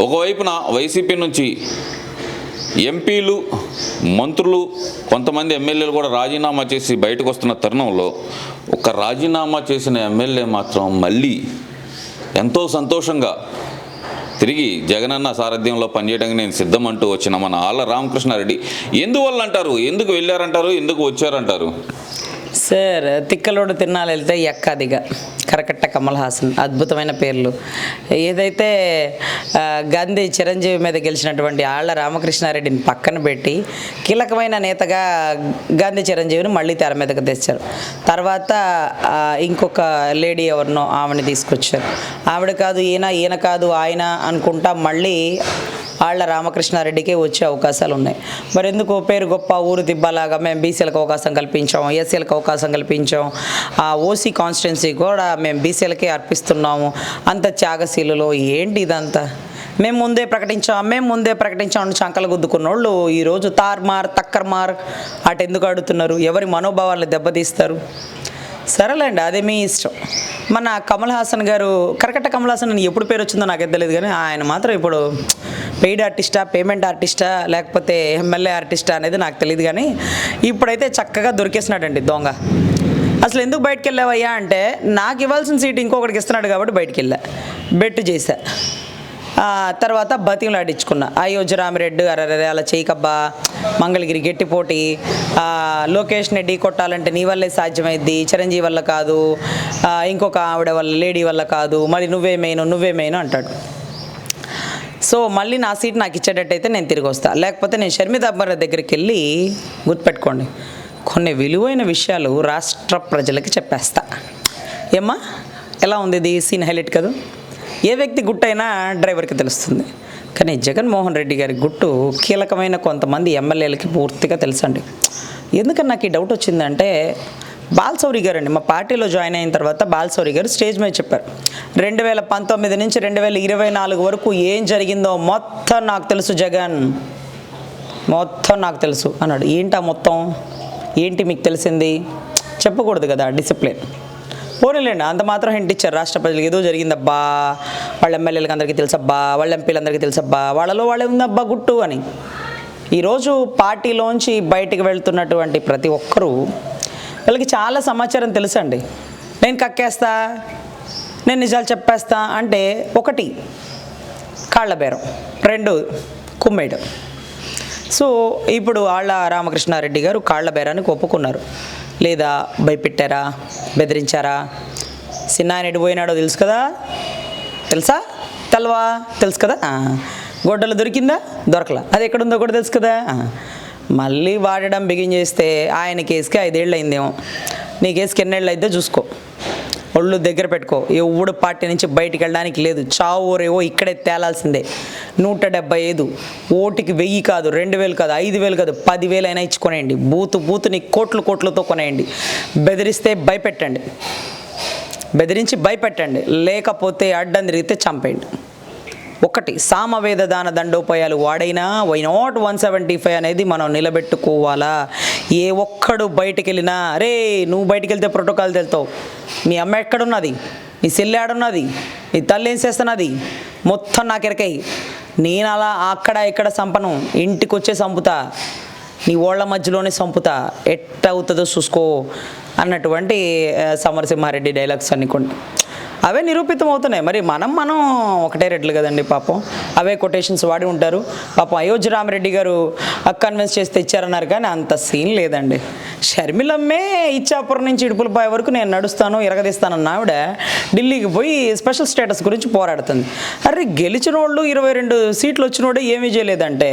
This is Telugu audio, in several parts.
ఒకవైపున వైసీపీ నుంచి ఎంపీలు మంత్రులు కొంతమంది ఎమ్మెల్యేలు కూడా రాజీనామా చేసి బయటకు వస్తున్న తరుణంలో ఒక రాజీనామా చేసిన ఎమ్మెల్యే మాత్రం మళ్ళీ ఎంతో సంతోషంగా తిరిగి జగనన్న సారథ్యంలో పనిచేయడానికి నేను సిద్ధమంటూ వచ్చిన మన ఆళ్ళ రామకృష్ణారెడ్డి. ఎందువల్ల అంటారు ఎందుకు వెళ్ళారంటారు? ఎందుకు వచ్చారంటారు? సార్ తిక్కలోడు తిన్నాలు వెళ్తే ఎక్కాదిగా కరకట్ట కమల్ హాసన్. అద్భుతమైన పేర్లు. ఏదైతే గాంధీ చిరంజీవి మీద గెలిచినటువంటి ఆళ్ళ రామకృష్ణారెడ్డిని పక్కన పెట్టి కీలకమైన నేతగా గాంధీ చిరంజీవిని మళ్ళీ తెర మీదకు తెచ్చారు. తర్వాత ఇంకొక లేడీ ఎవరినో ఆమెని తీసుకొచ్చారు. ఆవిడ కాదు ఈయన ఈయన కాదు ఆయన అనుకుంటా మళ్ళీ ఆళ్ళ రామకృష్ణారెడ్డికే వచ్చే అవకాశాలు ఉన్నాయి మరి ఎందుకు పేరు గొప్ప ఊరు దిబ్బలాగా మేము బీసీలకు అవకాశం కల్పించాం ఎస్సీలకు అవకాశం కల్పించాం. ఆ ఓసీ కాన్స్టిట్యున్సీ కూడా మేము బీసీలకే అర్పిస్తున్నాము. అంత త్యాగశీలులో ఏంటి ఇదంతా? మేము ముందే ప్రకటించాం మేము ముందే ప్రకటించాం చంకలు గుద్దుకున్న వాళ్ళు ఈరోజు తార్మార్ తక్కర్మార్ అటు ఎందుకు అడుగుతున్నారు? ఎవరి మనోభావాలను దెబ్బతీస్తారు? సరేలేండి అదే మీ ఇష్టం. మన కమల్ హాసన్ గారు కరకట్ట కమల్ హాసన్ అని ఎప్పుడు పేరు వచ్చిందో నాకు తెలియదు కానీ ఆయన మాత్రం ఇప్పుడు పెయిడ్ ఆర్టిస్టా పేమెంట్ ఆర్టిస్టా లేకపోతే ఎమ్మెల్యే ఆర్టిస్టా అనేది నాకు తెలియదు కానీ ఇప్పుడైతే చక్కగా దొరికేసినాడండి దొంగ. అసలు ఎందుకు బయటకు వెళ్ళావయ్యా అంటే నాకు ఇవ్వాల్సిన సీట్ ఇంకొకటికి ఇస్తున్నాడు కాబట్టి బయటకు వెళ్ళా. బెట్ చేశా. తర్వాత బతిమలు ఆడించుకున్నా అయోధ్య రామిరెడ్డి అరే అలా చేయకబ్బా. మంగళగిరి గట్టిపోటీ లొకేషన్ని ఢీ కొట్టాలంటే నీ వల్లే సాధ్యమైద్ది. చిరంజీవి వల్ల కాదు. ఇంకొక ఆవిడ వల్ల లేడీ వల్ల కాదు. మరి నువ్వే మెయిన్ నువ్వే మెయిన్ అంటాడు. సో మళ్ళీ నా సీట్ నాకు ఇచ్చేటట్టయితే నేను తిరిగి వస్తాను లేకపోతే నేను షర్మిత అక్బర్ దగ్గరికి వెళ్ళి గుర్తుపెట్టుకోండి. కొన్ని విలువైన విషయాలు రాష్ట్ర ప్రజలకి చెప్పేస్తా. ఏమ్మా? ఎలా ఉంది ఇది సీన్ హైలైట్ కదా? ఏ వ్యక్తి గుట్టైనా డ్రైవర్కి తెలుస్తుంది. కానీ జగన్మోహన్ రెడ్డి గారి గుట్టు కీలకమైన కొంతమంది ఎమ్మెల్యేలకి పూర్తిగా తెలుసండి. ఎందుకని నాకు ఈ డౌట్ వచ్చిందంటే బాల్సౌరి గారు అండి మా పార్టీలో జాయిన్ అయిన తర్వాత బాల్సౌరి గారు స్టేజ్ మీద చెప్పారు. రెండు వేల పంతొమ్మిది నుంచి రెండు వేల ఇరవై నాలుగు వరకు ఏం జరిగిందో మొత్తం నాకు తెలుసు జగన్. మొత్తం నాకు తెలుసు అన్నాడు. ఏంటా మొత్తం? ఏంటి మీకు తెలిసింది? చెప్పకూడదు కదా డిసిప్లిన్. పోనీలేండి అంత మాత్రం హింట్ ఇచ్చారు రాష్ట్ర ప్రజలకు. ఏదో జరిగిందబ్బా వాళ్ళ ఎమ్మెల్యేలకు అందరికీ తెలుసబ్బా వాళ్ళ ఎంపీలందరికీ తెలుసబ్బా వాళ్ళలో వాళ్ళే ఉందబ్బా గుట్టు అని. ఈరోజు పార్టీలోంచి బయటికి వెళ్తున్నటువంటి ప్రతి ఒక్కరూ వీళ్ళకి చాలా సమాచారం తెలుసండి. నేను కక్కేస్తా నేను నిజాలు చెప్పేస్తా అంటే ఒకటి కాళ్ళ బేరం. రెండు కుమ్మేయడం సో ఇప్పుడు ఆళ్ళ రామకృష్ణారెడ్డి గారు కాళ్ళ బేరానికి ఒప్పుకున్నారు. లేదా భయపెట్టారా? బెదిరించారా? సిన్నాయన ఎడిపోయినాడో తెలుసు కదా? తెలుసా? తెల్వా? తెలుసు కదా? గొడ్డలు దొరికిందా? దొరకలా. అది ఎక్కడుందో కూడా తెలుసు కదా? మళ్ళీ వాడడం బిగిన్ చేస్తే ఆయన కేసుకి ఐదేళ్ళు అయిందేమో. నీ కేసుకి ఎన్నేళ్ళు అయితే చూసుకో. ఒళ్ళు దగ్గర పెట్టుకో. ఎవడు పార్టీ నుంచి బయటికి వెళ్ళడానికి లేదు. చావు రేవో ఇక్కడే తేలాల్సిందే. నూట డెబ్బై ఐదు. ఓటుకి వెయ్యి కాదు రెండు వేలు కాదు ఐదు వేలు కాదు పదివేలు అయినా ఇచ్చి కొనేయండి. బూతు బూతుని కోట్లు కోట్లతో కొనేయండి. బెదిరిస్తే భయపెట్టండి. బెదిరించి భయపెట్టండి. లేకపోతే అడ్డం తిరిగితే చంపేయండి. ఒకటి సామవేద దాన దండోపాయాలు వాడైనా why not one seventy five అనేది మనం నిలబెట్టుకోవాలా? ఏ ఒక్కడు బయటికి వెళ్ళినా రే నువ్వు బయటికి వెళ్తే ప్రోటోకాల్ తెలుతావు. మీ అమ్మ ఎక్కడున్నది? నీ సెల్లి ఆడున్నది? నీ తల్లి ఏం చేస్తున్నది? మొత్తం నాకు ఎరకాయి. నేను అలా అక్కడ ఇక్కడ సంపను. ఇంటికి వచ్చే సంపుతా. నీ ఓళ్ళ మధ్యలోనే సంపుతా. ఎట్ట అవుతుందో చూసుకో అన్నటువంటి సమరసింహారెడ్డి డైలాగ్స్ అన్ని కొన్ని. అవే నిరూపితం అవుతున్నాయి. మరి మనం మనం ఒకటే రెడ్లు కదండి పాపం. అవే కొటేషన్స్ వాడి ఉంటారు. పాపం అయోధ్య రామరెడ్డి గారు కన్విన్స్ చేస్తే ఇచ్చారన్నారు కానీ అంత సీన్ లేదండి. షర్మిలమ్మే ఇచ్చాపురం నుంచి ఇడుపులపాయ వరకు నేను నడుస్తాను ఇరగదీస్తానన్న ఆవిడ ఢిల్లీకి పోయి స్పెషల్ స్టేటస్ గురించి పోరాడుతుంది. అరే గెలిచిన వాళ్ళు ఇరవై రెండు సీట్లు వచ్చినోడే ఏమీ చేయలేదంటే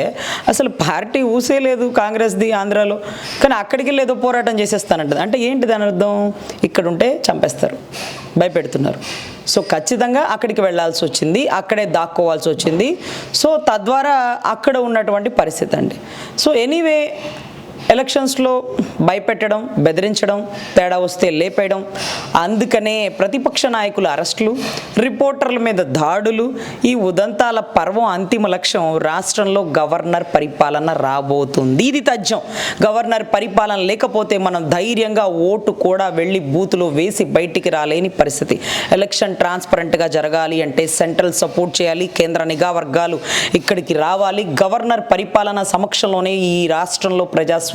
అసలు పార్టీ ఊసే లేదు కాంగ్రెస్ది ఆంధ్రాలో. కానీ అక్కడికి వెళ్ళి ఏదో పోరాటం చేసేస్తానంటది. అంటే ఏంటి దాని అర్థం? ఇక్కడ ఉంటే చంపేస్తారు. భయపెడుతున్నారు. సో ఖచ్చితంగా అక్కడికి వెళ్ళాల్సి వచ్చింది. అక్కడే దాక్కోవాల్సి వచ్చింది. సో తద్వారా అక్కడ ఉన్నటువంటి పరిస్థితి అండి. సో ఎనీవే ఎలక్షన్స్లో భయపెట్టడం బెదిరించడం తేడా వస్తే లేపేయడం అందుకనే ప్రతిపక్ష నాయకుల అరెస్టులు రిపోర్టర్ల మీద దాడులు ఈ ఉదంతాల పర్వం అంతిమ లక్ష్యం రాష్ట్రంలో గవర్నర్ పరిపాలన రాబోతుంది. ఇది తథ్యం. గవర్నర్ పరిపాలన లేకపోతే మనం ధైర్యంగా ఓటు కూడా వెళ్ళి బూతులో వేసి బయటికి రాలేని పరిస్థితి. ఎలక్షన్ ట్రాన్స్పరెంట్గా జరగాలి అంటే సెంట్రల్ సపోర్ట్ చేయాలి కేంద్ర నిఘా వర్గాలు ఇక్కడికి రావాలి. గవర్నర్ పరిపాలన సమక్షంలోనే ఈ రాష్ట్రంలో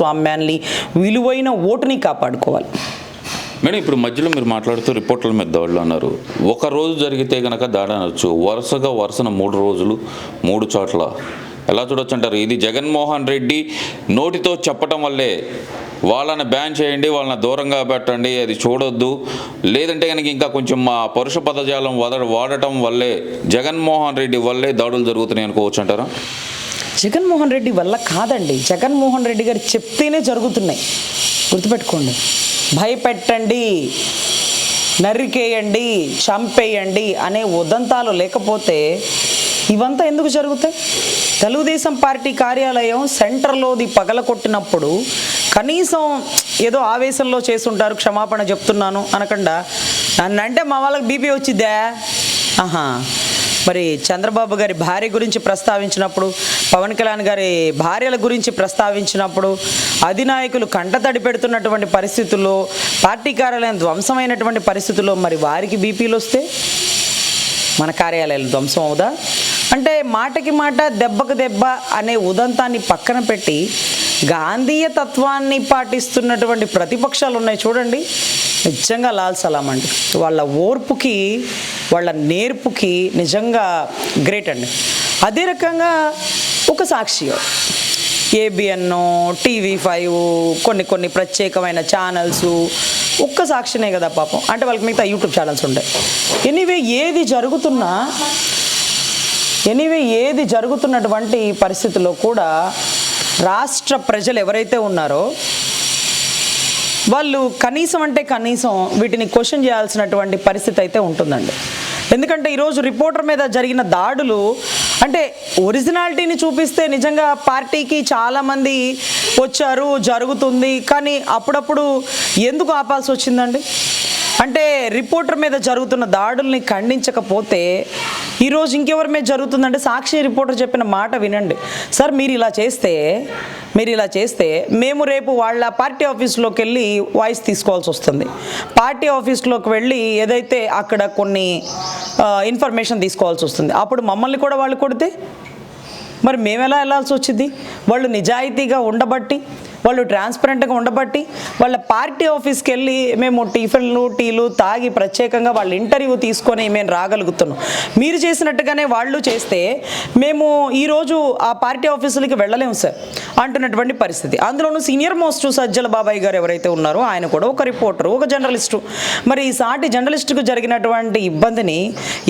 స్వామ్యాన్ని విలువైన ఓటుని కాపాడుకోవాలి. మేడం ఇప్పుడు మధ్యలో మీరు మాట్లాడుతూ రిపోర్ట్ల మీద దాడులు అన్నారు. ఒక రోజు జరిగితే గనక దాడి అనొచ్చు. వరుసగా వరుసన మూడు రోజులు మూడు చోట్ల. ఎలా చూడొచ్చు అంటారు ఇది జగన్మోహన్ రెడ్డి నోటితో చెప్పటం వల్లే. వాళ్ళని బ్యాన్ చేయండి వాళ్ళని దూరంగా పెట్టండి అది చూడొద్దు. లేదంటే కనుక ఇంకా కొంచెం మా పరుష పదజాలం వద వాడటం వల్లే జగన్మోహన్ రెడ్డి వల్లే దాడులు జరుగుతున్నాయి అనుకోవచ్చు అంటారా జగన్మోహన్ రెడ్డి వల్ల కాదండి. జగన్మోహన్ రెడ్డి గారు చెప్తేనే జరుగుతున్నాయి. గుర్తుపెట్టుకోండి. భయపెట్టండి. నరికేయండి. చంపేయండి అనే ఉదంతాలు లేకపోతే ఇవంతా ఎందుకు జరుగుతాయి? తెలుగుదేశం పార్టీ కార్యాలయం సెంటర్లోది పగలకొట్టినప్పుడు కనీసం ఏదో ఆవేశంలో చేసుంటారు క్షమాపణ చెప్తున్నాను అనకుండా నన్ను అంటే మా వాళ్ళకి బీపీ వచ్చిద్దా? ఆహా. మరి చంద్రబాబు గారి భార్య గురించి ప్రస్తావించినప్పుడు పవన్ కళ్యాణ్ గారి భార్యల గురించి ప్రస్తావించినప్పుడు అధినాయకులు కంటతడి పెడుతున్నటువంటి పరిస్థితుల్లో పార్టీ కార్యాలయం ధ్వంసమైనటువంటి పరిస్థితుల్లో మరి వారికి బీపీలు వస్తే మన కార్యాలయాలు ధ్వంసం అవుదా? అంటే మాటకి మాట దెబ్బకు దెబ్బ అనే ఉదంతాన్ని పక్కన పెట్టి గాంధీయ తత్వాన్ని పాటిస్తున్నటువంటి ప్రతిపక్షాలు ఉన్నాయి చూడండి. నిజంగా లాల్ సలాం అండి. వాళ్ళ ఓర్పుకి వాళ్ళ నేర్పుకి నిజంగా గ్రేట్ అండి. అదే రకంగా ఒక సాక్షి ఏబిఎన్ టీవీ ఫైవ్ కొన్ని కొన్ని ప్రత్యేకమైన ఛానల్స్ ఒక్క సాక్షినే కదా పాపం. అంటే వాళ్ళకి మిగతా యూట్యూబ్ ఛానల్స్ ఉంటాయి ఎనీవే ఏది జరుగుతున్నా ఎనీవే ఏది జరుగుతున్నటువంటి పరిస్థితుల్లో కూడా రాష్ట్ర ప్రజలు ఎవరైతే ఉన్నారో వాళ్ళు కనీసం అంటే కనీసం వీటిని క్వశ్చన్ చేయాల్సినటువంటి పరిస్థితి అయితే ఉంటుందండి. ఎందుకంటే ఈరోజు రిపోర్టర్ మీద జరిగిన దాడులు అంటే ఒరిజినాలిటీని చూపిస్తే నిజంగా పార్టీకి చాలామంది వచ్చారు జరుగుతుంది కానీ అప్పుడప్పుడు ఎందుకు ఆపాల్సి వచ్చిందండి? అంటే రిపోర్టర్ మీద జరుగుతున్న దాడుల్ని ఖండించకపోతే ఈరోజు ఇంకెవరి మీద జరుగుతుందంటే సాక్షి రిపోర్టర్ చెప్పిన మాట వినండి. సార్ మీరు ఇలా చేస్తే మీరు ఇలా చేస్తే మేము రేపు వాళ్ళ పార్టీ ఆఫీస్లోకి వెళ్ళి వాయిస్ తీసుకోవాల్సి వస్తుంది. పార్టీ ఆఫీస్లోకి వెళ్ళి ఏదైతే అక్కడ కొన్ని ఇన్ఫర్మేషన్ తీసుకోవాల్సి వస్తుంది. అప్పుడు మమ్మల్ని కూడా వాళ్ళు కొడితే? మరి మేము ఎలా వెళ్ళాల్సి వచ్చింది వాళ్ళు నిజాయితీగా ఉండబట్టి వాళ్ళు ట్రాన్స్పరెంట్గా ఉండబట్టి వాళ్ళ పార్టీ ఆఫీస్కి వెళ్ళి మేము టిఫిన్లు టీలు తాగి ప్రత్యేకంగా వాళ్ళ ఇంటర్వ్యూ తీసుకొని మేము రాగలుగుతున్నాం. మీరు చేసినట్టుగానే వాళ్ళు చేస్తే మేము ఈరోజు ఆ పార్టీ ఆఫీసులకి వెళ్ళలేము సార్ అంటున్నటువంటి పరిస్థితి. అందులోనూ సీనియర్ మోస్ట్ సజ్జల బాబాయ్ గారు ఎవరైతే ఉన్నారో ఆయన కూడా ఒక రిపోర్టరు ఒక జర్నలిస్టు మరి ఈ సాటి జర్నలిస్టుకు జరిగినటువంటి ఇబ్బందిని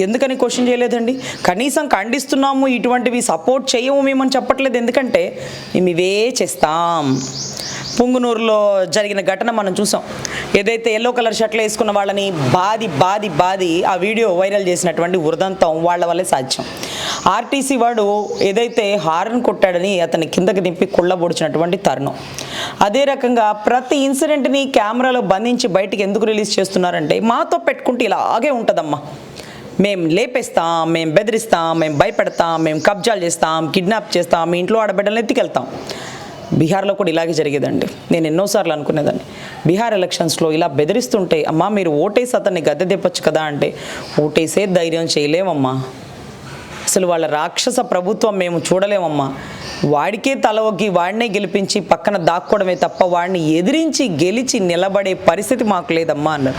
ఎందుకని క్వశ్చన్ చేయలేదండి? కనీసం ఖండిస్తున్నాము ఇటువంటివి సపోర్ట్ చేయము మేమని చెప్పట్లేదు. ఎందుకంటే మేము ఇవే చేస్తాం. పుంగునూరులో జరిగిన ఘటన మనం చూసాం. ఏదైతే ఎల్లో కలర్ షర్ట్లు వేసుకున్న వాళ్ళని బాది బాది బాది ఆ వీడియో వైరల్ చేసినటువంటి వృదంతం వాళ్ళ వల్లే సాధ్యం. ఆర్టీసీ వాడు ఏదైతే హారన్ కొట్టాడని అతన్ని కిందకి దింపి కుళ్ళబొడిచినటువంటి తరుణం. అదే రకంగా ప్రతి ఇన్సిడెంట్ని కెమెరాలో బంధించి బయటికి ఎందుకు రిలీజ్ చేస్తున్నారంటే మాతో పెట్టుకుంటే ఇలాగే ఉంటుందమ్మా. మేము లేపేస్తాం మేము బెదిరిస్తాం మేము భయపెడతాం మేము కబ్జాలు చేస్తాం కిడ్నాప్ చేస్తాం మీ ఇంట్లో ఆడబిడ్డలను ఎత్తుకెళ్తాం. బీహార్లో కూడా ఇలాగే జరిగేదండి. నేను ఎన్నోసార్లు అనుకునేదాన్ని. బీహార్ ఎలక్షన్స్లో ఇలా బెదిరిస్తుంటే అమ్మా మీరు ఓటేసి అతన్ని గద్దె తెప్పచ్చు కదా అంటే ఓటేసే ధైర్యం చేయలేమమ్మా అసలు వాళ్ళ రాక్షస ప్రభుత్వం మేము చూడలేమమ్మా. వాడికే తల ఒగ్గి వాడినే గెలిపించి పక్కన దాక్కోవడమే తప్ప వాడిని ఎదిరించి గెలిచి నిలబడే పరిస్థితి మాకు లేదమ్మా అన్నారు.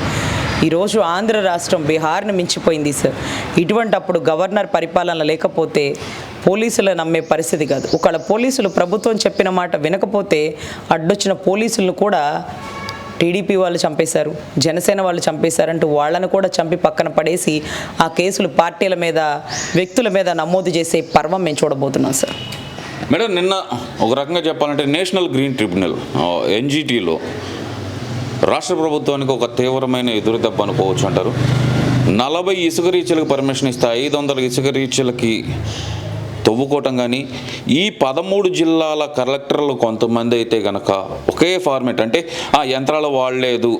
ఈరోజు ఆంధ్ర రాష్ట్రం బీహార్ని మించిపోయింది సార్. ఇటువంటి అప్పుడు గవర్నర్ పరిపాలన లేకపోతే పోలీసులు నమ్మే పరిస్థితి కాదు. ఒకవేళ పోలీసులు ప్రభుత్వం చెప్పిన మాట వినకపోతే అడ్డొచ్చిన పోలీసులను కూడా టీడీపీ వాళ్ళు చంపేశారు జనసేన వాళ్ళు చంపేశారంటూ వాళ్ళను కూడా చంపి పక్కన పడేసి ఆ కేసులు పార్టీల మీద వ్యక్తుల మీద నమోదు చేసే పర్వం మేము చూడబోతున్నాం సార్. మేడం నిన్న ఒక రకంగా చెప్పాలంటే నేషనల్ గ్రీన్ ట్రిబ్యునల్ ఎన్జిటిలో రాష్ట్ర ప్రభుత్వానికి ఒక తీవ్రమైన ఎదురుదెబ్బ అనుకోవచ్చు అంటారు. నలభై ఇసుక రీచ్లకు పర్మిషన్ ఇస్తే ఐదు వందల ఇసుక రీచ్లకి తవ్వుకోవటం కానీ ఈ పదమూడు జిల్లాల కలెక్టర్లు కొంతమంది అయితే గనక ఒకే ఫార్మేట్ అంటే ఆ యంత్రాలు వాడలేదు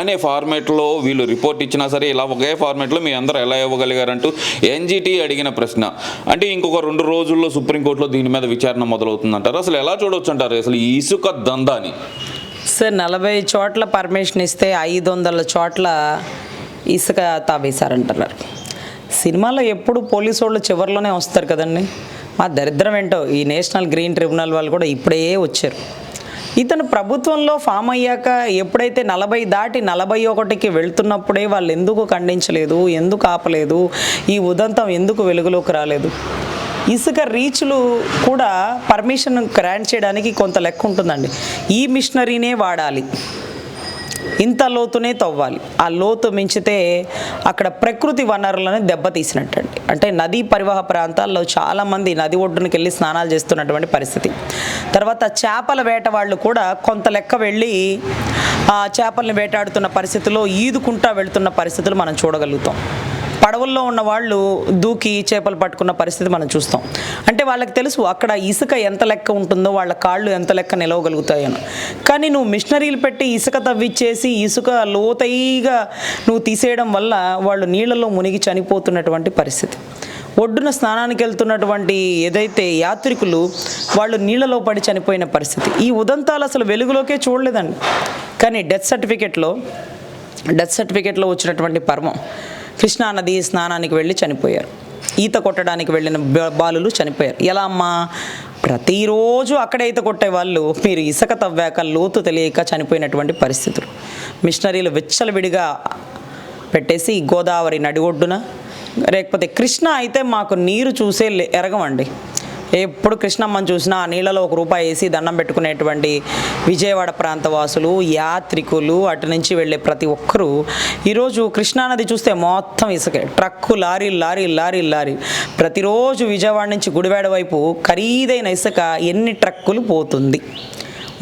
అనే ఫార్మేట్లో వీళ్ళు రిపోర్ట్ ఇచ్చినా సరే ఇలా ఒకే ఫార్మేట్లో మీ అందరూ ఎలా ఇవ్వగలిగారంటూ ఎన్జిటి అడిగిన ప్రశ్న. అంటే ఇంకొక రెండు రోజుల్లో సుప్రీంకోర్టులో దీని మీద విచారణ మొదలవుతుందంటారు. అసలు ఎలా చూడవచ్చు అంటారు అసలు ఈ ఇసుక దందాని? సార్ నలభై చోట్ల పర్మిషన్ ఇస్తే ఐదు వందల చోట్ల ఇసుక తావేశారంటున్నారు. సినిమాలో ఎప్పుడు పోలీసు వాళ్ళు చివరిలోనే వస్తారు కదండి? మా దరిద్రం ఏంటో? ఈ నేషనల్ గ్రీన్ ట్రిబ్యునల్ వాళ్ళు కూడా ఇప్పుడే వచ్చారు. ఇతను ప్రభుత్వంలో ఫామ్ అయ్యాక ఎప్పుడైతే నలభై దాటి నలభై ఒకటికి వెళ్తున్నప్పుడే వాళ్ళు ఎందుకు ఖండించలేదు? ఎందుకు ఆపలేదు? ఈ ఉదంతం ఎందుకు వెలుగులోకి రాలేదు? ఇసుక రీచ్లు కూడా పర్మిషన్ గ్రాంట్ చేయడానికి కొంత లెక్క ఉంటుందండి. ఈ మిషనరీనే వాడాలి. ఇంత లోతునే తవ్వాలి. ఆ లోతు మించితే అక్కడ ప్రకృతి వనరులను దెబ్బతీసినట్టండి అంటే నదీ పరివాహ ప్రాంతాల్లో చాలామంది నది ఒడ్డునకి వెళ్ళి స్నానాలు చేస్తున్నటువంటి పరిస్థితి. తర్వాత చేపల వేట వాళ్ళు కూడా కొంత లెక్క వెళ్ళి ఆ చేపల్ని వేటాడుతున్న పరిస్థితిలో ఈదుకుంటా వెళ్తున్న పరిస్థితులు మనం చూడగలుగుతాం. పడవల్లో ఉన్న వాళ్ళు దూకి చేపలు పట్టుకున్న పరిస్థితి మనం చూస్తాం. అంటే వాళ్ళకి తెలుసు అక్కడ ఇసుక ఎంత లెక్క ఉంటుందో వాళ్ళ కాళ్ళు ఎంత లెక్క నిలవగలుగుతాయని. కానీ నువ్వు మిషనరీలు పెట్టి ఇసుక తవ్విచ్చేసి ఇసుక లోతైగా నువ్వు తీసేయడం వల్ల వాళ్ళు నీళ్ళలో మునిగి చనిపోతున్నటువంటి పరిస్థితి. ఒడ్డున స్నానానికి వెళ్తున్నటువంటి ఏదైతే యాత్రికులు వాళ్ళు నీళ్ళలో పడి చనిపోయిన పరిస్థితి. ఈ ఉదంతాలు అసలు వెలుగులోకే చూడలేదండి. కానీ డెత్ సర్టిఫికెట్లో డెత్ సర్టిఫికేట్లో వచ్చినటువంటి పర్వం కృష్ణా నది స్నానానికి వెళ్ళి చనిపోయారు. ఈత కొట్టడానికి వెళ్ళిన బాలులు చనిపోయారు. ఎలా అమ్మా? ప్రతిరోజు అక్కడ ఈత కొట్టే వాళ్ళు మీరు ఇసుక తవ్వాక లోతు తెలియక చనిపోయినటువంటి పరిస్థితులు. మిషనరీలు విచ్చలవిడిగా పెట్టేసి గోదావరి నడి ఒడ్డున లేకపోతే కృష్ణ అయితే మాకు నీరు చూసే ఎరగమండి ఎప్పుడు కృష్ణమ్మని చూసినా ఆ నీళ్ళలో ఒక రూపాయి వేసి దండం పెట్టుకునేటువంటి విజయవాడ ప్రాంత వాసులు యాత్రికులు అటు నుంచి వెళ్ళే ప్రతి ఒక్కరూ ఈరోజు కృష్ణానది చూస్తే మొత్తం ఇసుకే. Truck lorry lorry lorry lorry. ప్రతిరోజు విజయవాడ నుంచి గుడివాడ వైపు ఖరీదైన ఇసుక ఎన్ని ట్రక్కులు పోతుంది?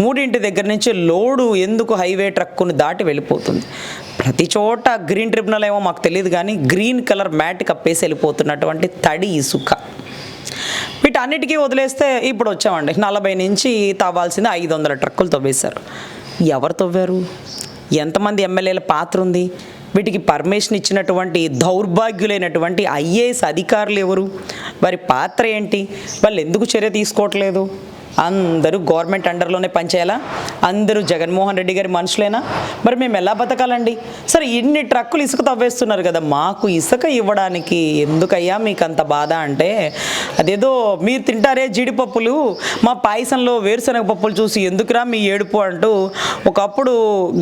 మూడింటి దగ్గర నుంచి లోడు ఎందుకు హైవే ట్రక్కును దాటి వెళ్ళిపోతుంది? ప్రతి చోట గ్రీన్ ట్రిబ్యునల్ ఏమో మాకు తెలియదు కానీ గ్రీన్ కలర్ మ్యాట్ కప్పేసి వెళ్ళిపోతున్నటువంటి తడి ఇసుక. వీటన్నిటికీ వదిలేస్తే ఇప్పుడు వచ్చామండి. నలభై నుంచి తవ్వాల్సింది ఐదు వందల ట్రక్కులు తవ్వేశారు. ఎవరు తవ్వారు? ఎంతమంది ఎమ్మెల్యేల పాత్ర ఉంది? వీటికి పర్మిషన్ ఇచ్చినటువంటి దౌర్భాగ్యులైనటువంటి ఐఏఎస్ అధికారులు ఎవరు? వారి పాత్ర ఏంటి? వాళ్ళు ఎందుకు చర్య తీసుకోవట్లేదు? అందరూ గవర్నమెంట్ అండర్లోనే పనిచేయాలా? అందరూ జగన్మోహన్ రెడ్డి గారి మనుషులేనా? మరి మేము ఎలా బతకాలండి? సరే ఇన్ని ట్రక్కులు ఇసుక తవ్వేస్తున్నారు కదా మాకు ఇసుక ఇవ్వడానికి ఎందుకయ్యా మీకు అంత బాధ అంటే అదేదో మీరు తింటారే జీడిపప్పులు మా పాయసంలో వేరుశనగ పప్పులు చూసి ఎందుకురా మీ ఏడుపు అంటూ ఒకప్పుడు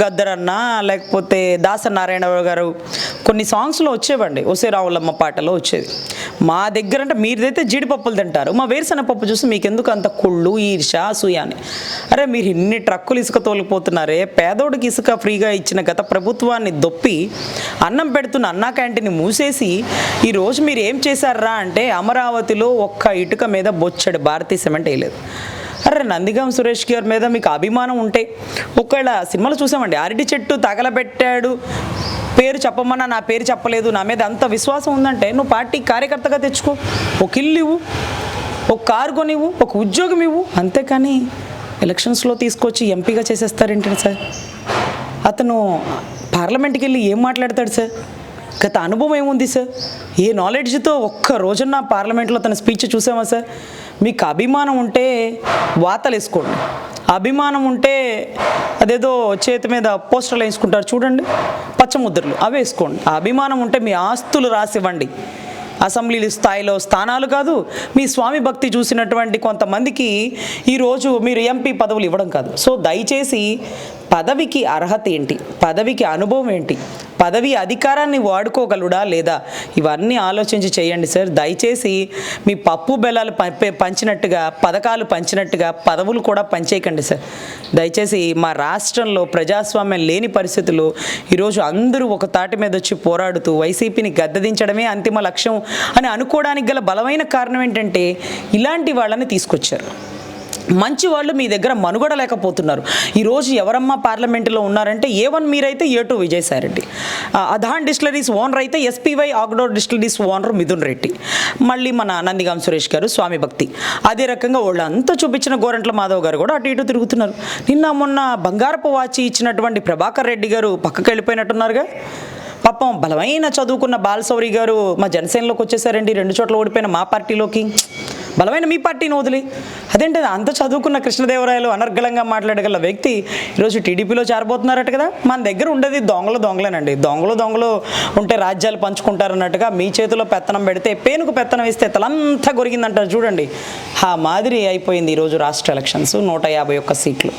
గద్దరన్న లేకపోతే దాస గారు కొన్ని సాంగ్స్లో వచ్చేవండి ఒసే రావులమ్మ పాటలో వచ్చేది. మా దగ్గర అంటే మీరైతే జీడిపప్పులు తింటారు మా వేరుశనగ పప్పు చూసి మీకు ఎందుకు అంత కుళ్ళు ఈర్ష అసూయ అని అరే మీరు ఇన్ని ట్రక్కులు ఇసుక తోలిపోతున్నారే పేదోడికి ఇసుక ఫ్రీగా ఇచ్చిన గత ప్రభుత్వాన్ని దొప్పి అన్నం పెడుతున్న అన్నా క్యాంటీన్ మూసేసి ఈరోజు మీరు ఏం చేశారా అంటే అమరావతిలో ఒక్క ఇటుక మీద బొచ్చడు భారతీయ సిమెంట్ వేయలేదు. అరే నందిగం సురేష్ గారి మీద మీకు అభిమానం ఉంటే ఒకవేళ సినిమాలు చూసామండి అరటి చెట్టు తగలబెట్టాడు పేరు చెప్పమన్నా నా పేరు చెప్పలేదు నా మీద అంత విశ్వాసం ఉందంటే నువ్వు పార్టీ కార్యకర్తగా తెచ్చుకో ఒక ఇల్లు ఒక కారు కొనివ్వు ఒక ఉద్యోగం ఇవ్వు. అంతేకాని ఎలక్షన్స్లో తీసుకొచ్చి ఎంపీగా చేసేస్తారేంటండి సార్? అతను పార్లమెంట్కి వెళ్ళి ఏం మాట్లాడతాడు సార్? గత అనుభవం ఏముంది సార్? ఏ నాలెడ్జ్తో ఒక్క రోజున పార్లమెంట్లో తన స్పీచ్ చూసామా సార్? మీకు అభిమానం ఉంటే వాతలు వేసుకోండి అభిమానం ఉంటే అదేదో చేతి మీద పోస్టర్లు వేసుకుంటారు చూడండి. పచ్చముద్రలు అవి వేసుకోండి. ఆ అభిమానం ఉంటే మీ ఆస్తులు రాసివ్వండి. అసెంబ్లీ స్థాయిలో స్థానాలు కాదు మీ స్వామి భక్తి చూసినటువంటి కొంతమందికి ఈరోజు మీరు ఎంపీ పదవులు ఇవ్వడం కాదు. సో దయచేసి పదవికి అర్హత ఏంటి? పదవికి అనుభవం ఏంటి? పదవి అధికారాన్ని వాడుకోగలడా లేదా? ఇవన్నీ ఆలోచించి చేయండి సార్. దయచేసి మీ పప్పు బెల్లాలు పంచినట్టుగా పథకాలు పంచినట్టుగా పదవులు కూడా పంచేయకండి సార్. దయచేసి మా రాష్ట్రంలో ప్రజాస్వామ్యం లేని పరిస్థితులు ఈరోజు అందరూ ఒక తాటి మీద వచ్చి పోరాడుతూ వైసీపీని గద్దదించడమే అంతిమ లక్ష్యం అని అనుకోవడానికి గల బలమైన కారణం ఏంటంటే ఇలాంటి వాళ్ళని తీసుకొచ్చారు. మంచి వాళ్ళు మీ దగ్గర మనుగడ లేకపోతున్నారు ఈరోజు ఎవరమ్మా పార్లమెంటులో ఉన్నారంటే ఏ వన్ మీరైతే A two Vijayasai Reddy. Adan distilleries owner అయితే SPY agro distilleries owner Mithun Reddy. మళ్ళీ మన నందిగాం సురేష్ గారు స్వామి భక్తి. అదే రకంగా వాళ్ళంతా చూపించిన గోరంట్ల మాధవ్ గారు కూడా అటు ఇటు తిరుగుతున్నారు. నిన్న మొన్న బంగారపు వాచి ఇచ్చినటువంటి ప్రభాకర్ రెడ్డి గారు పక్కకి వెళ్ళిపోయినట్టున్నారుగా. పాపం బలమైన చదువుకున్న బాలశౌరి గారు మా జనసేనలోకి వచ్చేసారండి. రెండు చోట్ల ఓడిపోయిన మా పార్టీలోకి. బలమైన మీ పార్టీని వదిలి. అదేంటి అంత చదువుకున్న కృష్ణదేవరాయలు అనర్గళంగా మాట్లాడగల వ్యక్తి ఈరోజు టీడీపీలో చేరబోతున్నారట కదా? మన దగ్గర ఉండేది దొంగలు దొంగలేనండి. దొంగలు దొంగలు ఉంటే రాజ్యాలు పంచుకుంటారన్నట్టుగా మీ చేతిలో పెత్తనం పెడితే పేనుకు పెత్తనం ఇస్తే తలంతా గొరిగిందంటారు చూడండి. ఆ మాదిరి అయిపోయింది ఈరోజు రాష్ట్ర ఎలక్షన్స్ నూట యాభై ఒక్క సీట్లు.